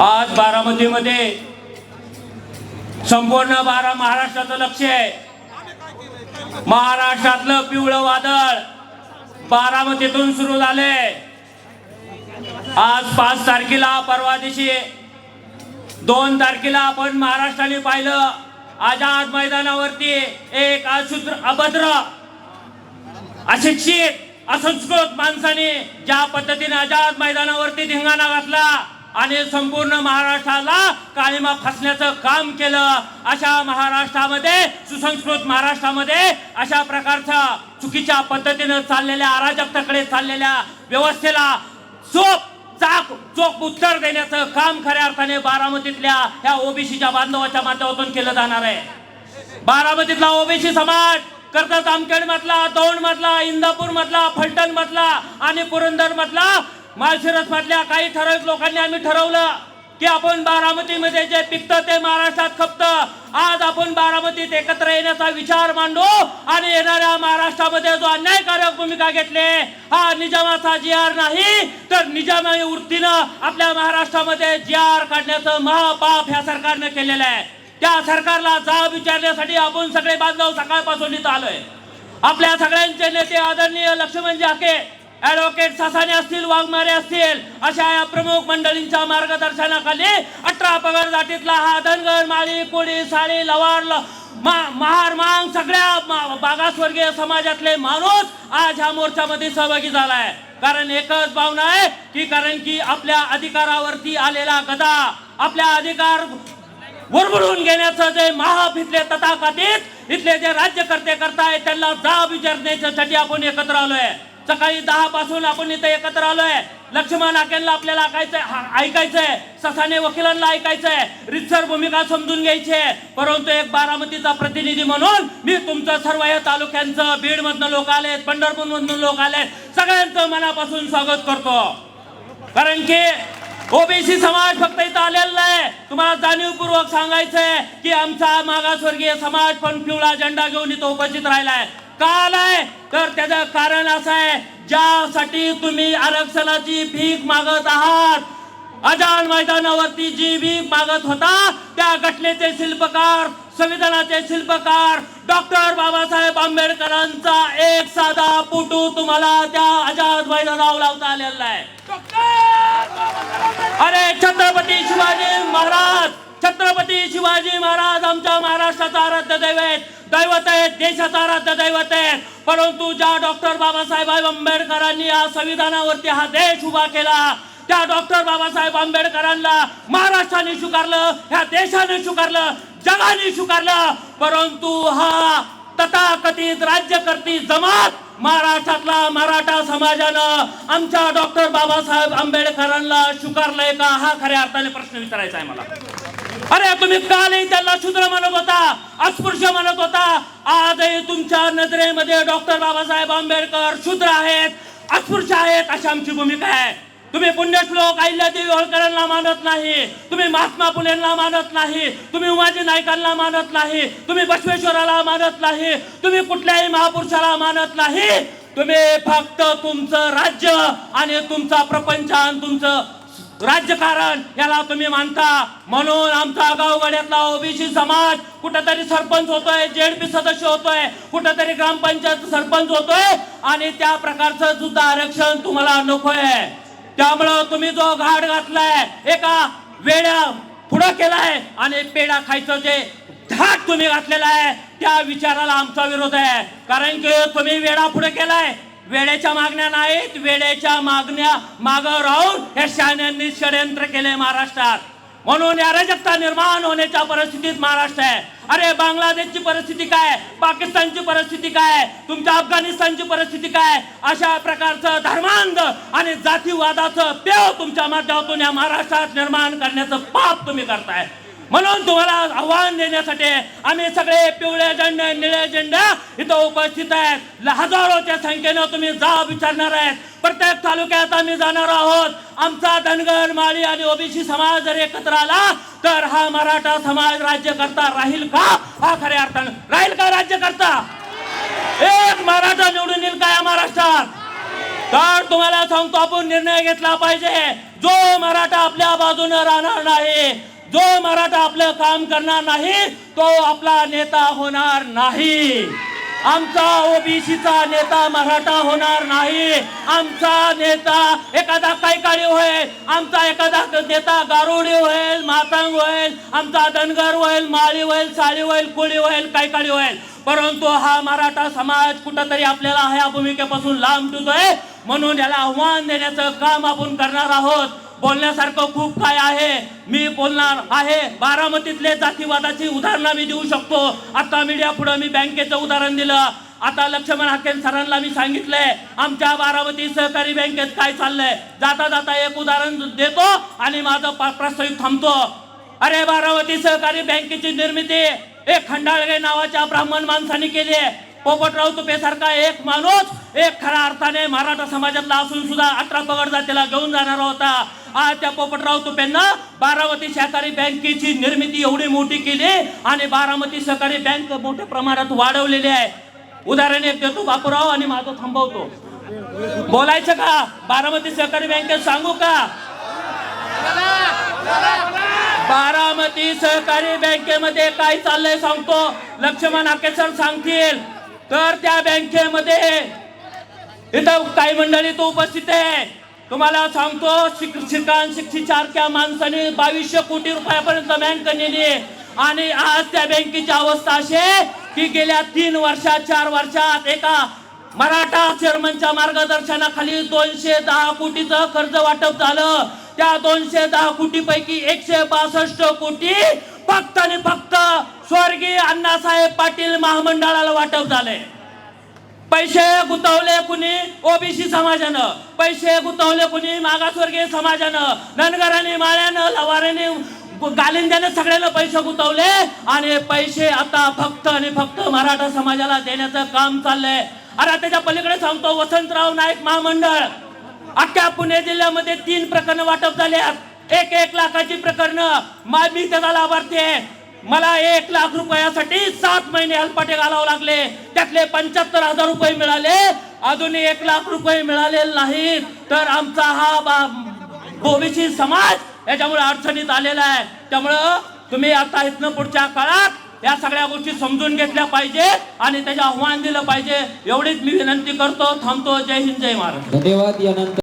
आज बारामतीमध्ये संपूर्ण बारा महाराष्ट्राचं लक्ष आहे. महाराष्ट्रातलं पिवळं वादळ बारामतीतून सुरू झाले आज पाच तारखेला परवा दिवशी दोन तारखेला आपण महाराष्ट्राने पाहिलं आझाद मैदानावरती एक अशुद्र अभद्र अशिक्षित असंस्कृत माणसाने ज्या पद्धतीने आझाद मैदानावरती धिंगाणा घातला आणि संपूर्ण महाराष्ट्राला काळीमा फसण्याचं काम केलं. अशा महाराष्ट्रामध्ये सुसंस्कृत महाराष्ट्रामध्ये अशा प्रकारच्या चुकीच्या पद्धतीनं चाललेल्या अराजकताकडे चाललेल्या व्यवस्थेला चोप चाक चोख उत्तर देण्याचं काम खऱ्या अर्थाने बारामतीतल्या ह्या ओबीसीच्या बांधवाच्या माध्यमातून केलं जाणार आहे. बारामतीतला ओबीसी समाज कर्जत जामखेड मधला दौंड मधला इंदापूर मधला फलटण मधला आणि पुरंदर मधला माळशिरसमधल्या काही ठराविक लोकांनी आम्ही ठरवलं की आपण बारामतीमध्ये जे पिकतं ते महाराष्ट्रात खपतं. आज आपण बारामतीत एकत्र येण्याचा विचार मांडू आणि येणाऱ्या महाराष्ट्रामध्ये जो अन्यायकारक भूमिका घेतले हा निजामाचा जी आर नाही तर निजामाई वृत्तीनं आपल्या महाराष्ट्रामध्ये जी आर काढण्याचं महापाप ह्या सरकारनं केलेलं आहे. त्या सरकारला जाब विचारण्यासाठी आपण सगळे बांधव सकाळपासून इथं आलोय. आपल्या सगळ्यांचे नेते आदरणीय लक्ष्मण जाके ॲडव्होकेट ससाने असतील वाघमारे असतील अशा या प्रमुख मंडळींच्या मार्गदर्शनाखाली अठरा पगार जातीतला हा धनगर माळी कोळी साळी लवार ल- मा- महार मांग सगळ्या मा- मागासवर्गीय समाजातले माणूस आज ह्या मोर्चामध्ये सहभागी झालाय. कारण एकच भावना आहे की कारण की आपल्या अधिकारावरती आलेला गदा आपल्या अधिकार वरबडून घेण्याचं जे महाप इथले तथाकथित इथले जे राज्यकर्ते करतायत त्यांना जाब विचारण्यासाठी आपण एकत्र आलोय. सकाळी दहा पासून आपण इथे एकत्र आलोय. लक्ष्मण आकेंना आपल्याला ऐकायचंय ऐकायचंय. ससाने वकिलांना ऐकायचंय. रितसर भूमिका समजून घ्यायची. आहे परंतु एक बारामतीचा प्रतिनिधी म्हणून मी तुमचं सर्व या तालुक्यांचं बीड मधनं लोक आलेत पंढरपूर मधून लोक आलेत सगळ्यांचं मनापासून स्वागत करतो. कारण की ओबीसी समाज फक्त इथं आलेला नाही. तुम्हाला जाणीवपूर्वक सांगायचंय की आमचा मागासवर्गीय समाज पण पिवळा झेंडा घेऊन इथं उपस्थित राहिलाय. का आलाय तर त्याचं कारण असं आहे ज्यासाठी तुम्ही आरक्षणाची भीक मागत आहात. आझाद मैदानावरती जी भीक मागत होता त्या घटनेचे शिल्पकार संविधानाचे शिल्पकार डॉक्टर बाबासाहेब आंबेडकरांचा एक साधा फोटो तुम्हाला त्या आझाद मैदानावर लावता आलेला आहे. अरे छत्रपती शिवाजी महाराज! छत्रपती शिवाजी महाराज आमच्या महाराष्ट्राचा आराध्य दैवत दैवत आहेत देशाचा आराध्य दैवत आहेत. परंतु ज्या डॉक्टर बाबासाहेब आंबेडकरांनी या संविधानावरती हा देश उभा केला त्या डॉक्टर बाबासाहेब आंबेडकरांना महाराष्ट्राने स्वीकारलं ह्या देशाने स्वीकारलं जगाने स्वीकारलं. परंतु हा तथाकथित राज्यकर्ती जमात महाराष्ट्रातला मराठा समाजानं आमच्या डॉक्टर बाबासाहेब आंबेडकरांना स्वीकारलंय का? हा खऱ्या अर्थाने प्रश्न विचारायचा आहे मला. अरे तुम्ही कालही त्यांना शूद्र म्हणत होता अस्पृश्य म्हणत होता. आजही तुमच्या नजरेमध्ये डॉक्टर बाबासाहेब आंबेडकर शूद्र आहेत अस्पृश्य आहेत अशी आमची भूमिका आहे. तुम्ही पुण्यश्लोक अहिल्यादेवी होळकरांना मानत नाही तुम्ही महात्मा फुलेंना मानत नाही तुम्ही उमाजी नायकांना मानत नाही तुम्ही बसवेश्वराला मानत नाही तुम्ही कुठल्याही महापुरुषाला मानत नाही. तुम्ही फक्त तुमचं राज्य आणि तुमचा प्रपंच आणि तुमचं राज्यकारण याला तुम्ही मानता. म्हणून आमचा गावगाड्यातला ओबीसी समाज कुठेतरी सरपंच होतोय जेडपी सदस्य होतोय कुठेतरी ग्रामपंचायत सरपंच होतोय आणि त्या प्रकारचं सुद्धा आरक्षण तुम्हाला नकोय. त्यामुळं तुम्ही जो घाट घातलाय एका वेड्या पुढं केलाय आणि पेढा खायचं जे धाक तुम्ही घातलेला आहे त्या विचाराला आमचा विरोध आहे. कारण की तुम्ही वेडा पुढे केलाय वेळेच्या मागण्या नाहीत वेळेच्या मागण्या माग राहून या शहाण्यांनी षडयंत्र केले महाराष्ट्रात. म्हणून अराजकता निर्माण होण्याच्या परिस्थितीत महाराष्ट्र आहे. अरे बांगलादेशची परिस्थिती काय? पाकिस्तानची परिस्थिती काय? तुमच्या अफगाणिस्तानची परिस्थिती काय? अशा प्रकारचं धर्मांध आणि जातीवादाचं पेव तुमच्या माध्यमातून या महाराष्ट्रात निर्माण करण्याचं पाप तुम्ही करताय. म्हणून तुम्हाला आव्हान देण्यासाठी आम्ही सगळे पिवळे झेंडे निळे झेंडे इथं उपस्थित आहेत. हजारोच्या संख्येनं तुम्ही जाब विचारणार आहेत. प्रत्येक तालुक्यात आम्ही जाणार आहोत. आमचा धनगर माळी आणि ओबीसी समाज जर एकत्र आला तर हा मराठा समाज राज्यकर्ता राहील का? हा खऱ्या अर्थानं राहील का राज्यकर्ता एक मराठा निवडून येईल का या महाराष्ट्रात? तर तुम्हाला सांगतो आपण निर्णय घेतला पाहिजे. जो मराठा आपल्या बाजूने राहणार नाही जो मराठा आपलं काम करणार नाही तो आपला नेता होणार नाही. आमचा ओबीसीचा नेता मराठा होणार नाही. आमचा नेता एखादा कैकाडी होईल आमचा एखादा नेता गारुडी होईल मातांग होईल आमचा धनगर होईल माळी होईल साळी होईल कोळी होईल कैकाडी होईल. परंतु हा मराठा समाज कुठंतरी आपल्याला ह्या भूमिकेपासून लांब ठेवतोय म्हणून याला आव्हान देण्याचं काम आपण करणार आहोत. बोलण्यासारखं खूप काय आहे. मी बोलणार आहे. बारामतीतले जातीवादाची उदाहरणं मी देऊ शकतो. आता मीडिया पुढे मी बँकेचं उदाहरण दिलं. आता लक्ष्मण हाकेन सरांना मी सांगितलंय आमच्या बारामती सहकारी बँकेत काय चाललंय? जाता जाता एक उदाहरण देतो आणि माझं पा- थांबतो. अरे बारामती सहकारी बँकेची निर्मिती एक खंडाळगे नावाच्या ब्राह्मण माणसाने केली आहे. पोपटराव तुपे एक माणूस एक खऱ्या अर्थाने मराठा समाजातला असून सुद्धा अठरा पगड जातीला घेऊन जाणारा होता. आज त्या पोपटराव तुपेंना बारामती सहकारी बँकेची निर्मिती एवढी मोठी केली आणि बारामती सहकारी बँक मोठ्या प्रमाणात वाढवलेली आहे. उदाहरण एक देतो बापूराव आणि माझं थांबवतो. बोलायचं का? बारामती सहकारी बँकेत सांगू का? बारामती सहकारी बँकेमध्ये काय चाललंय सांगतो. लक्ष्मण आकेसर सांगतील. तर त्या बँकेमध्ये इथं काही मंडळी तो उपस्थित आहे. तुम्हाला सांगतो शिक- शिक्षित सारख्या माणसाने बावीसशे कोटी रुपयापर्यंत बँक नेली. आणि आज त्या बँकेची अवस्था अशी की गेल्या तीन वर्षात चार वर्षात एका मराठा चेअरमनच्या मार्गदर्शनाखाली दोनशे दहा कोटीचं कर्ज वाटप झालं. त्या दोनशे दहा कोटी पैकी एकशे बासष्ट कोटी फक्त आणि फक्त स्वर्गीय अण्णासाहेब पाटील महामंडळाला वाटप झाले. पैसे गुंतवले कुणी? ओबीसी समाजानं. पैसे गुंतवले कुणी? मागासवर्गीय समाजानं. धनगराने माळ्यानं लवाराने गालिंद्याने सगळ्यांना पैसे गुंतवले आणि पैसे आता फक्त आणि फक्त मराठा समाजाला देण्याचं काम चाललंय. अरे त्याच्या पलीकडे सांगतो वसंतराव नाईक महामंडळ. अख्ख्या पुणे जिल्ह्यामध्ये तीन प्रकरण वाटप झाल्यात आहेत. एक एक लाखाची प्रकरणं. मी त्याचा लाभार्थी आहे. मला एक लाख रुपयासाठी सात महिने हलपाटे घालावे लागले. त्यातले पंच्याहत्तर हजार रुपये मिळाले. अजून एक लाख रुपये मिळाले नाहीत. तर आमचा हा बा- ओबीसी समाज याच्यामुळे अडचणीत आलेला आहे. त्यामुळं तुम्ही आता इथनं पुढच्या काळात या सगळ्या गोष्टी समजून घेतल्या पाहिजे आणि त्याचे आव्हान दिलं पाहिजे. एवढीच मी विनंती करतो. थांबतो. जय हिंद जय महाराज धन्यवाद. यानंतर